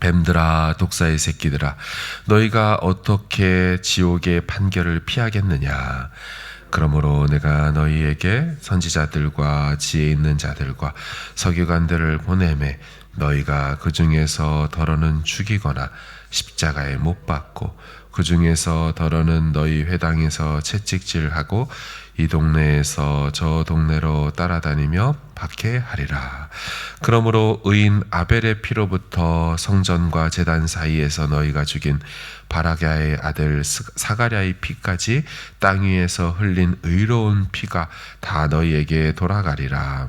뱀들아 독사의 새끼들아 너희가 어떻게 지옥의 판결을 피하겠느냐? 그러므로 내가 너희에게 선지자들과 지혜 있는 자들과 서기관들을 보내매 너희가 그 중에서 더러는 죽이거나 십자가에 못 박고 그 중에서 더러는 너희 회당에서 채찍질하고 이 동네에서 저 동네로 따라다니며 박해하리라. 그러므로 의인 아벨의 피로부터 성전과 제단 사이에서 너희가 죽인 바라갸의 아들 사가랴의 피까지 땅 위에서 흘린 의로운 피가 다 너희에게 돌아가리라.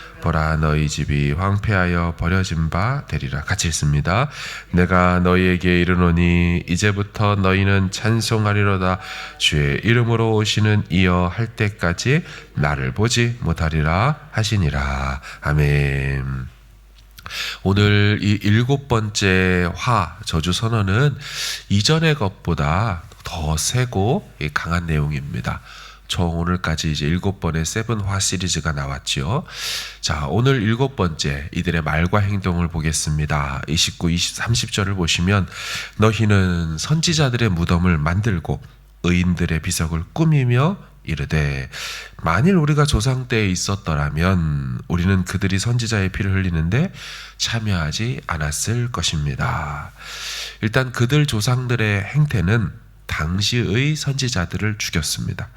보라 너희 집이 황폐하여 버려진 바 되리라 같이 읽습니다. 내가 너희에게 이르노니 이제부터 너희는 찬송하리로다 주의 이름으로 오시는 이어 할 때까지 나를 보지 못하리라 하시니라 아멘. 오늘 이 일곱 번째 화 저주 선언은 이전의 것보다 더 세고 강한 내용입니다. 총 오늘까지 이제 일곱 번의 세븐화 시리즈가 나왔죠. 자, 오늘 일곱 번째 이들의 말과 행동을 보겠습니다. 29, 20, 30절을 보시면 너희는 선지자들의 무덤을 만들고 의인들의 비석을 꾸미며 이르되 만일 우리가 조상 때에 있었더라면 우리는 그들이 선지자의 피를 흘리는데 참여하지 않았을 것입니다. 일단 그들 조상들의 행태는 당시의 선지자들을 죽였습니다.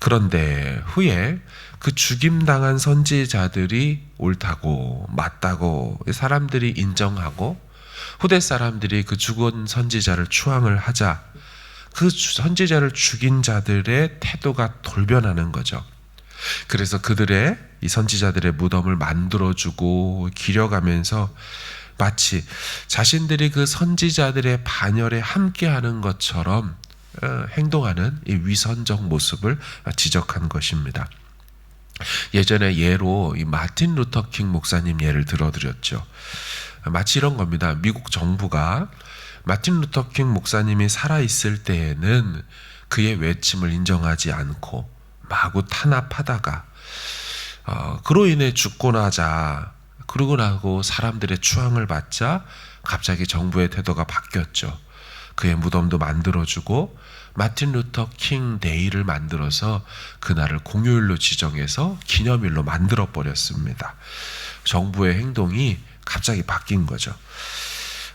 그런데 후에 그 죽임당한 선지자들이 옳다고 맞다고 사람들이 인정하고 후대 사람들이 그 죽은 선지자를 추앙을 하자 그 선지자를 죽인 자들의 태도가 돌변하는 거죠. 그래서 그들의 이 선지자들의 무덤을 만들어주고 기려가면서 마치 자신들이 그 선지자들의 반열에 함께하는 것처럼 어, 행동하는 이 위선적 모습을 지적한 것입니다. 예전에 예로 이 마틴 루터 킹 목사님 예를 들어드렸죠. 마치 이런 겁니다. 미국 정부가 마틴 루터 킹 목사님이 살아있을 때에는 그의 외침을 인정하지 않고 마구 탄압하다가 어, 그로 인해 죽고 나자 그러고 나고 사람들의 추앙을 받자 갑자기 정부의 태도가 바뀌었죠. 그의 무덤도 만들어주고 마틴 루터 킹 데이를 만들어서 그날을 공휴일로 지정해서 기념일로 만들어 버렸습니다. 정부의 행동이 갑자기 바뀐 거죠.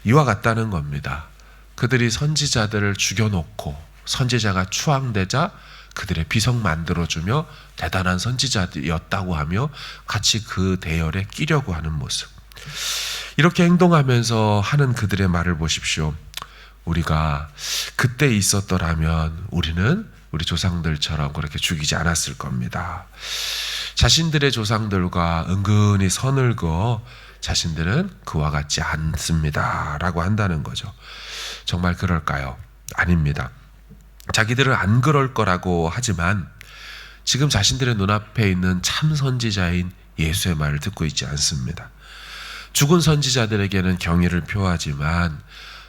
이와 같다는 겁니다. 그들이 선지자들을 죽여놓고 선지자가 추앙되자 그들의 비석 만들어주며 대단한 선지자였다고 하며 같이 그 대열에 끼려고 하는 모습. 이렇게 행동하면서 하는 그들의 말을 보십시오. 우리가 그때 있었더라면 우리는 우리 조상들처럼 그렇게 죽이지 않았을 겁니다. 자신들의 조상들과 은근히 선을 그어 자신들은 그와 같지 않습니다. 라고 한다는 거죠. 정말 그럴까요? 아닙니다. 자기들은 안 그럴 거라고 하지만 지금 자신들의 눈앞에 있는 참 선지자인 예수의 말을 듣고 있지 않습니다. 죽은 선지자들에게는 경의를 표하지만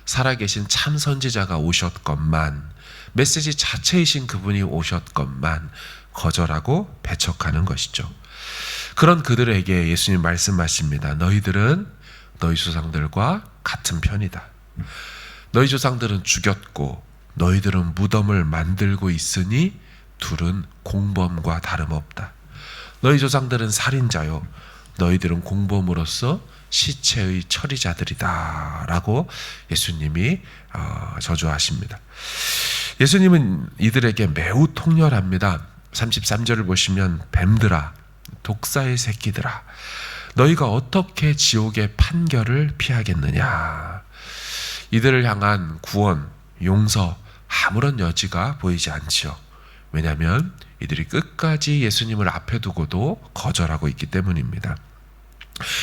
살아계신 참 선지자가 오셨건만 메시지 자체이신 그분이 오셨건만 거절하고 배척하는 것이죠. 그런 그들에게 예수님 말씀하십니다. 너희들은 너희 조상들과 같은 편이다. 너희 조상들은 죽였고 너희들은 무덤을 만들고 있으니 둘은 공범과 다름없다. 너희 조상들은 살인자요. 너희들은 공범으로서 시체의 처리자들이다. 라고 예수님이 어, 저주하십니다. 예수님은 이들에게 매우 통렬합니다. 33절을 보시면 뱀들아, 독사의 새끼들아 너희가 어떻게 지옥의 판결을 피하겠느냐 이들을 향한 구원 용서 아무런 여지가 보이지 않지요 왜냐하면 이들이 끝까지 예수님을 앞에 두고도 거절하고 있기 때문입니다.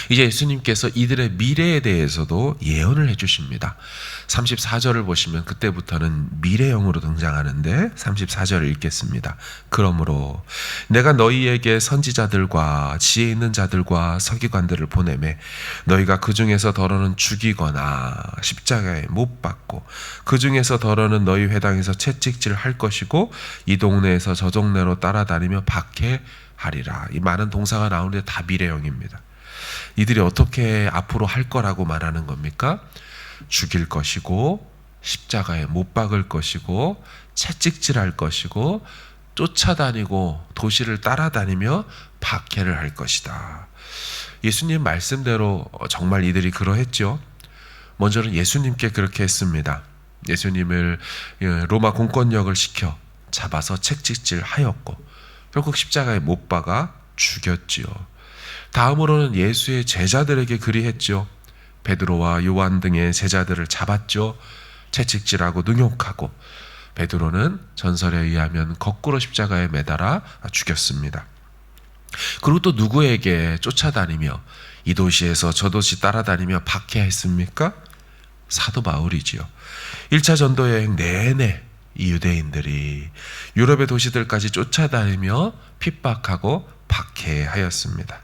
이제 예수님께서 이들의 미래에 대해서도 예언을 해주십니다. 34절을 보시면 그때부터는 미래형으로 등장하는데 34절을 읽겠습니다. 그러므로 내가 너희에게 선지자들과 지혜 있는 자들과 서기관들을 보내매 너희가 그 중에서 더러는 죽이거나 십자가에 못 박고 그 중에서 더러는 너희 회당에서 채찍질 할 것이고 이 동네에서 저 동네로 따라다니며 박해하리라. 이 많은 동사가 나오는데 다 미래형입니다. 이들이 어떻게 앞으로 할 거라고 말하는 겁니까? 죽일 것이고 십자가에 못 박을 것이고 채찍질할 것이고 쫓아다니고 도시를 따라다니며 박해를 할 것이다. 예수님 말씀대로 정말 이들이 그러했죠. 먼저는 예수님께 그렇게 했습니다. 예수님을 예, 로마 공권력을 시켜 잡아서 채찍질 하였고 결국 십자가에 못 박아 죽였지요. 다음으로는 예수의 제자들에게 그리했죠. 베드로와 요한 등의 제자들을 잡았죠. 채찍질하고 능욕하고 베드로는 전설에 의하면 거꾸로 십자가에 매달아 죽였습니다. 그리고 또 누구에게 쫓아다니며 이 도시에서 저 도시 따라다니며 박해했습니까? 사도 바울이지요. 1차 전도 여행 내내 이 유대인들이 유럽의 도시들까지 쫓아다니며 핍박하고 박해하였습니다.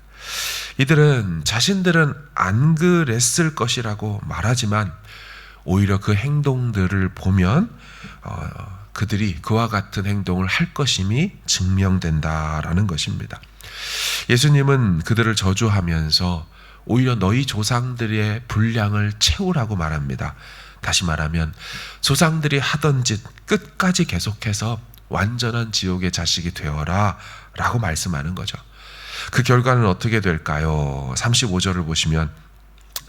이들은 자신들은 안 그랬을 것이라고 말하지만 오히려 그 행동들을 보면 어, 그들이 그와 같은 행동을 할 것임이 증명된다라는 것입니다. 예수님은 그들을 저주하면서 오히려 너희 조상들의 분량을 채우라고 말합니다. 다시 말하면 조상들이 하던 짓 끝까지 계속해서 완전한 지옥의 자식이 되어라 라고 말씀하는 거죠. 그 결과는 어떻게 될까요? 35절을 보시면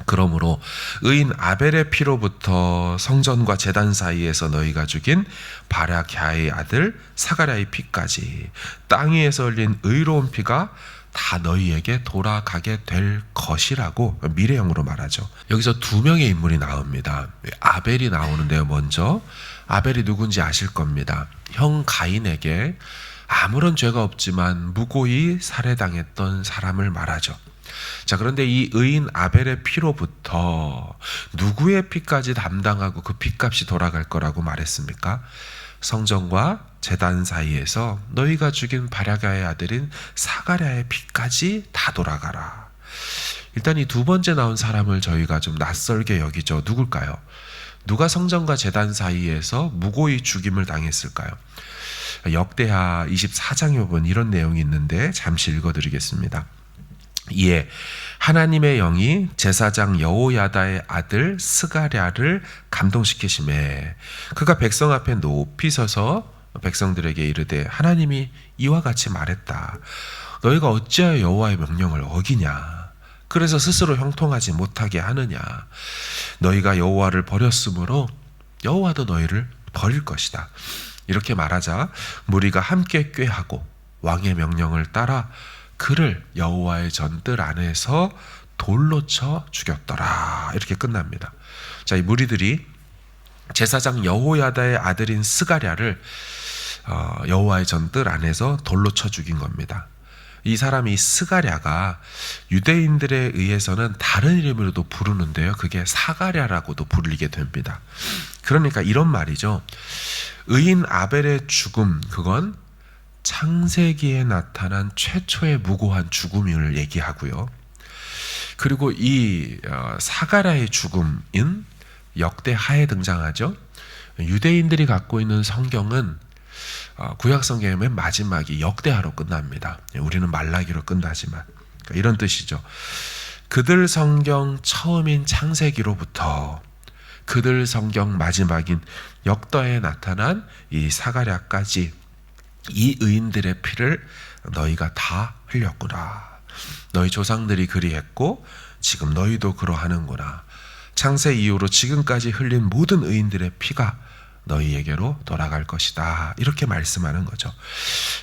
그러므로 의인 아벨의 피로부터 성전과 제단 사이에서 너희가 죽인 바라캬의 아들 사가랴의 피까지 땅 위에서 흘린 의로운 피가 다 너희에게 돌아가게 될 것이라고 미래형으로 말하죠. 여기서 두 명의 인물이 나옵니다. 아벨이 나오는데요. 먼저 아벨이 누군지 아실 겁니다. 형 가인에게 아무런 죄가 없지만 무고히 살해당했던 사람을 말하죠. 자, 그런데 이 의인 아벨의 피로부터 누구의 피까지 담당하고 그 피값이 돌아갈 거라고 말했습니까? 성전과 재단 사이에서 너희가 죽인 바랴가의 아들인 사가랴의 피까지 다 돌아가라. 일단 이 두 번째 나온 사람을 저희가 좀 낯설게 여기죠. 누굴까요? 누가 성전과 재단 사이에서 무고히 죽임을 당했을까요? 역대하 24장에 보면 이런 내용이 있는데 잠시 읽어드리겠습니다. 이에 하나님의 영이 제사장 여호야다의 아들 스가랴를 감동시키심에 그가 백성 앞에 높이 서서 백성들에게 이르되 하나님이 이와 같이 말했다. 너희가 어찌하여 여호와의 명령을 어기냐? 그래서 스스로 형통하지 못하게 하느냐? 너희가 여호와를 버렸으므로 여호와도 너희를 버릴 것이다. 이렇게 말하자 무리가 함께 꾀하고 왕의 명령을 따라 그를 여호와의 전뜰 안에서 돌로 쳐 죽였더라. 이렇게 끝납니다. 자, 이 무리들이 제사장 여호야다의 아들인 스가랴를 어, 여호와의 전뜰 안에서 돌로 쳐 죽인 겁니다. 이 사람이 스가랴가 유대인들에 의해서는 다른 이름으로도 부르는데요. 그게 사가랴라고도 불리게 됩니다. 그러니까 이런 말이죠. 의인 아벨의 죽음 그건 창세기에 나타난 최초의 무고한 죽음을 얘기하고요. 그리고 이 어, 사가라의 죽음인 역대하에 등장하죠. 유대인들이 갖고 있는 성경은 어, 구약 성경의 맨 마지막이 역대하로 끝납니다. 우리는 말라기로 끝나지만 그러니까 이런 뜻이죠. 그들 성경 처음인 창세기로부터 그들 성경 마지막인 역다에 나타난 이 사가랴까지 이 의인들의 피를 너희가 다 흘렸구나. 너희 조상들이 그리했고 지금 너희도 그러하는구나. 창세 이후로 지금까지 흘린 모든 의인들의 피가 너희에게로 돌아갈 것이다. 이렇게 말씀하는 거죠.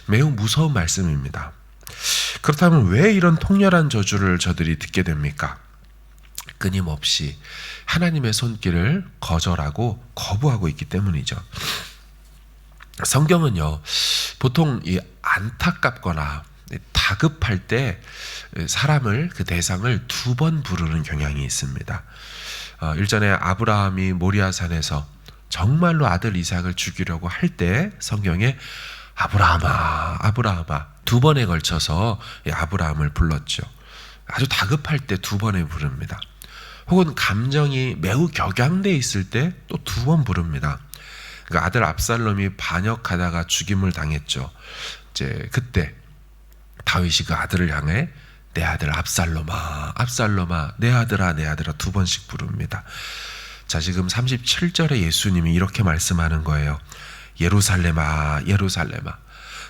매우 무서운 말씀입니다. 그렇다면 왜 이런 통렬한 저주를 저들이 듣게 됩니까? 끊임없이 하나님의 손길을 거절하고 거부하고 있기 때문이죠. 성경은요, 보통 이 안타깝거나 다급할 때 사람을 그 대상을 두 번 부르는 경향이 있습니다. 어, 일전에 아브라함이 모리아산에서 정말로 아들 이삭을 죽이려고 할 때 성경에 아브라함아, 아브라함아 두 번에 걸쳐서 이 아브라함을 불렀죠. 아주 다급할 때 두 번에 부릅니다. 혹은 감정이 매우 격양돼 있을 때 또 두 번 부릅니다. 그 아들 압살롬이 반역하다가 죽임을 당했죠. 이제 그때 다윗이 그 아들을 향해 내 아들 압살롬아, 압살롬아, 내 아들아, 내 아들아 두 번씩 부릅니다. 자, 지금 37절에 예수님이 이렇게 말씀하는 거예요. 예루살렘아, 예루살렘아.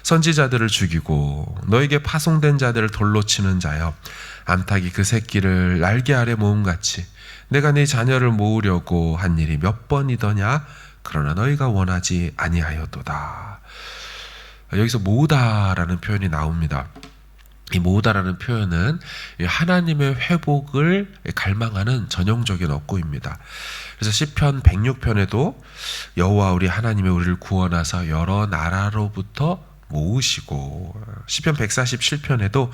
선지자들을 죽이고 너에게 파송된 자들을 돌로 치는 자여 암탉이 그 새끼를 날개 아래 모음같이 내가 네 자녀를 모으려고 한 일이 몇 번이더냐 그러나 너희가 원하지 아니하였도다. 여기서 모으다라는 표현이 나옵니다. 이 모으다라는 표현은 하나님의 회복을 갈망하는 전형적인 어구입니다. 그래서 시편 106편에도 여호와 우리 하나님의 우리를 구원하사 여러 나라로부터 모으시고 시편 147편에도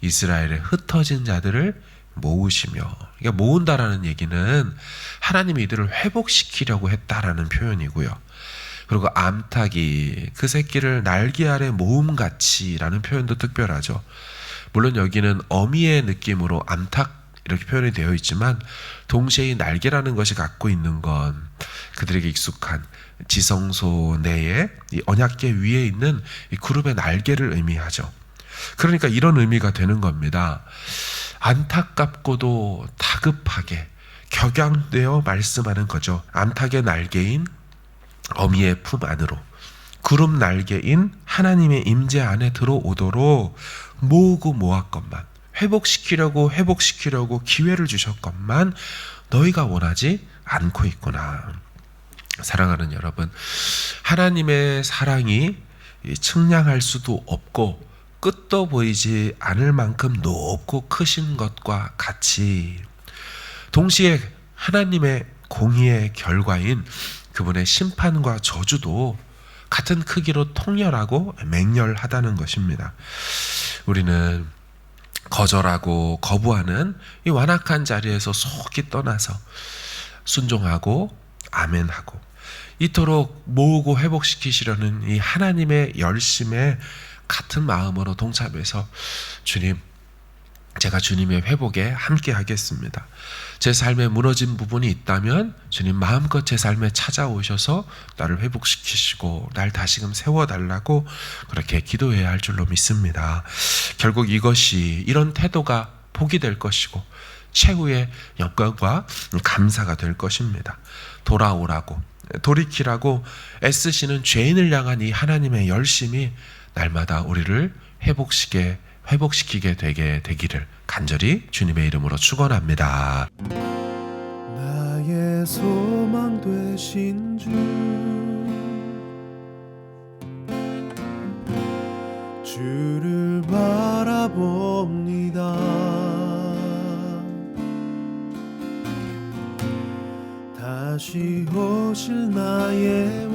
이스라엘의 흩어진 자들을 모으시며 그러니까 모은다라는 얘기는 하나님이 이들을 회복시키려고 했다라는 표현이고요. 그리고 암탉이 그 새끼를 날개 아래 모음같이라는 표현도 특별하죠. 물론 여기는 어미의 느낌으로 암탉 이렇게 표현이 되어 있지만 동시에 이 날개라는 것이 갖고 있는 건 그들에게 익숙한 지성소 내에 이 언약계 위에 있는 이 그룹의 날개를 의미하죠. 그러니까 이런 의미가 되는 겁니다. 안타깝고도 다급하게 격양되어 말씀하는 거죠. 암탉의 날개인 어미의 품 안으로 구름 날개인 하나님의 임재 안에 들어오도록 모으고 모았건만 회복시키려고 회복시키려고 기회를 주셨건만 너희가 원하지 않고 있구나. 사랑하는 여러분, 하나님의 사랑이 측량할 수도 없고 끝도 보이지 않을 만큼 높고 크신 것과 같이 동시에 하나님의 공의의 결과인 그분의 심판과 저주도 같은 크기로 통렬하고 맹렬하다는 것입니다. 우리는 거절하고 거부하는 이 완악한 자리에서 속이 떠나서 순종하고 아멘 하고 이토록 모으고 회복시키시려는 이 하나님의 열심에 같은 마음으로 동참해서 주님 제가 주님의 회복에 함께 하겠습니다. 제 삶에 무너진 부분이 있다면 주님 마음껏 제 삶에 찾아오셔서 나를 회복시키시고 날 다시금 세워달라고 그렇게 기도해야 할 줄로 믿습니다. 결국 이것이 이런 태도가 복이 될 것이고 최후의 영광과 감사가 될 것입니다. 돌아오라고 돌이키라고 애쓰시는 죄인을 향한 이 하나님의 열심이 날마다 우리를 회복시게 회복시키게 되게 되기를 간절히 주님의 이름으로 축원합니다. 나의 소망 되신 주 주를 바라봅 다시 오실 나의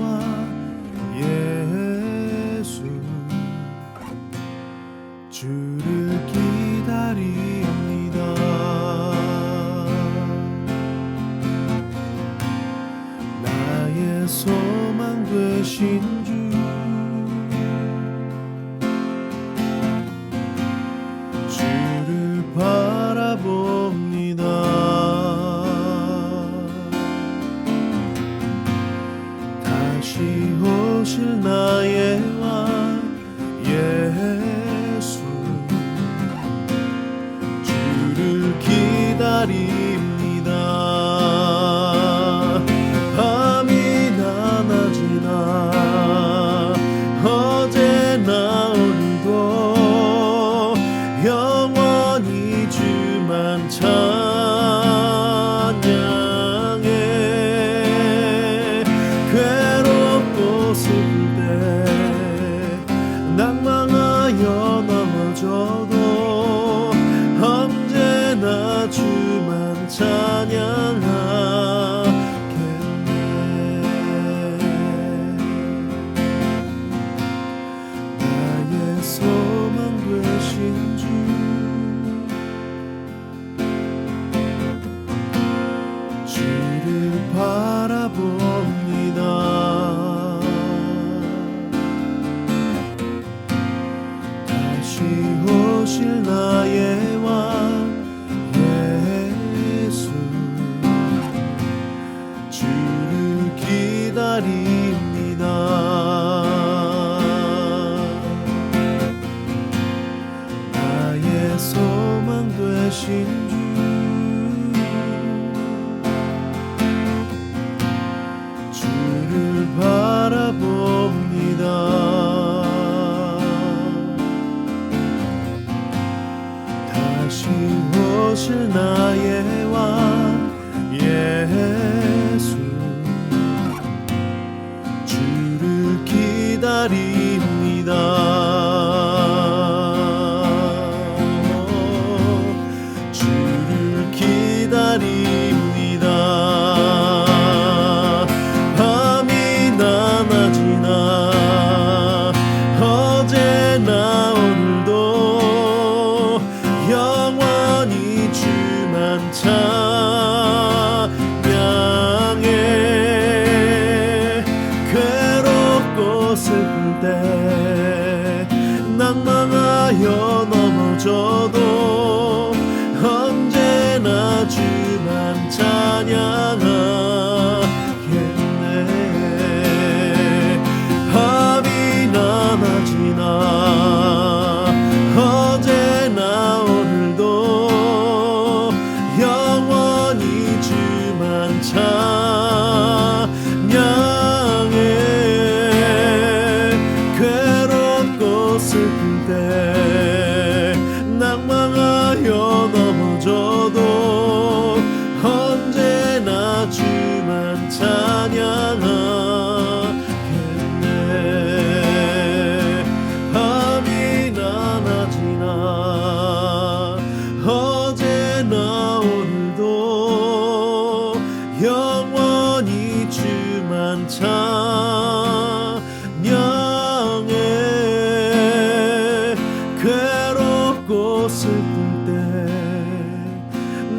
to 주실 나의 나의 왕 예수. 주를 기다리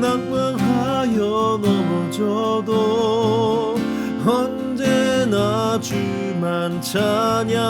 낙망하여 넘어져도 언제나 주만 찬양하겠네.